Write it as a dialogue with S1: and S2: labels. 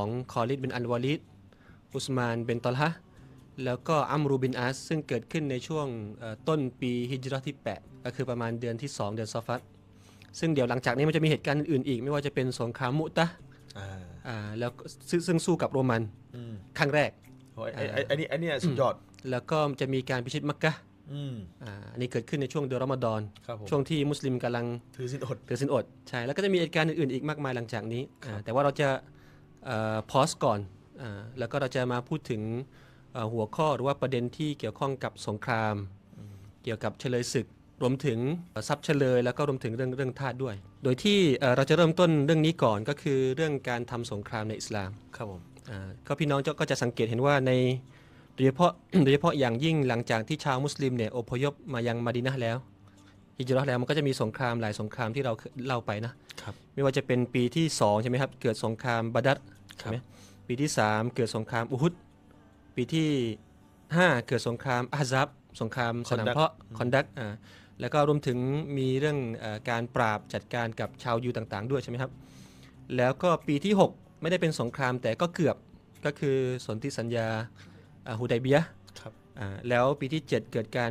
S1: ของคอลิดบินอัลวาลิดอุสมานเบนตอลฮะห์แล้วก็อัมรูบินอัสซึ่งเกิดขึ้นในช่วงเอ่อต้นปีฮิจเราะห์ที่ 8 ก็คือประมาณเดือนที่ 2 เดือนซอฟัตซึ่งเดี๋ยวหลังจากนี้มันจะมีเหตุการณ์อื่นๆอีก ไม่ว่าจะเป็นสงครามมุตะห์
S2: อ่า
S1: อ่าแล้วก็ซึ่งซึ่งสู้กับโรมัน
S2: อืม
S1: ครั้งแรก
S2: โอ้ยไอ้ไอ้ไอ้นี่ไอ้นี่สุดยอด
S1: แล้วก็จะมีการพิชิตมักกะห์
S2: อืม
S1: อ่าอันนี้เกิดขึ้นในช่วงเดือนรอมฎอน
S2: ครับผม
S1: ช่วงที่มุสลิมกำลัง
S2: ถือสินอด
S1: ถือศีลอดใช่แล้วก็จะมีเหตุการณ์อื่นๆอีกมากมายหลังจากนี้อ่าแต่ว่าเราจะ พอสก่อนอาแล้วก็เราจะมาพูดถึงเอ่อหัวข้อหรือว่าประเด็นที่เกี่ยวข้องกับสงคราม เกี่ยวกับเฉลยศึก รวมถึงเอ่อทรัพย์เฉลย แล้วก็รวมถึงเรื่องเรื่องทาสด้วย โดยที่เอ่อเราจะเริ่มต้นเรื่องนี้ก่อนก็คือเรื่องการทำสงครามในอิสลาม
S2: ครับผม
S1: อ่าก็พี่น้องจะก็จะสังเกตเห็นว่าในโดยเฉพาะโดยเฉพาะอย่างยิ่งหลังจากที่ชาวมุสลิมเนี่ยอพยพมายังมาดีนะห์แล้ว ฮิจเราะห์แล้วมันก็จะมีสงครามหลายสงครามที่เราเคยเล่าไปนะครับไม่ว่าจะเป็นปีที่2ใช่ไหมครับเกิดสงครามบาดัรใช่ไหมปีที่ 3 เกิดสงครามอุฮุดปีที่ 5 เกิดสงครามอาซับสงครามสนามเพาะคอนดักอ่าแล้วก็รวมถึงมีเรื่องเออการปราบจัดการกับชาวยูต่างๆ ด้วยใช่ไหมครับ แล้วก็ปีที่ 6 ไม่ได้เป็นสงครามแต่ก็เกือบก็คือสนธิสัญญาอ่าฮูไดเบียะห์
S2: ครับ
S1: อ่าแล้วปีที่ 7 เกิดการ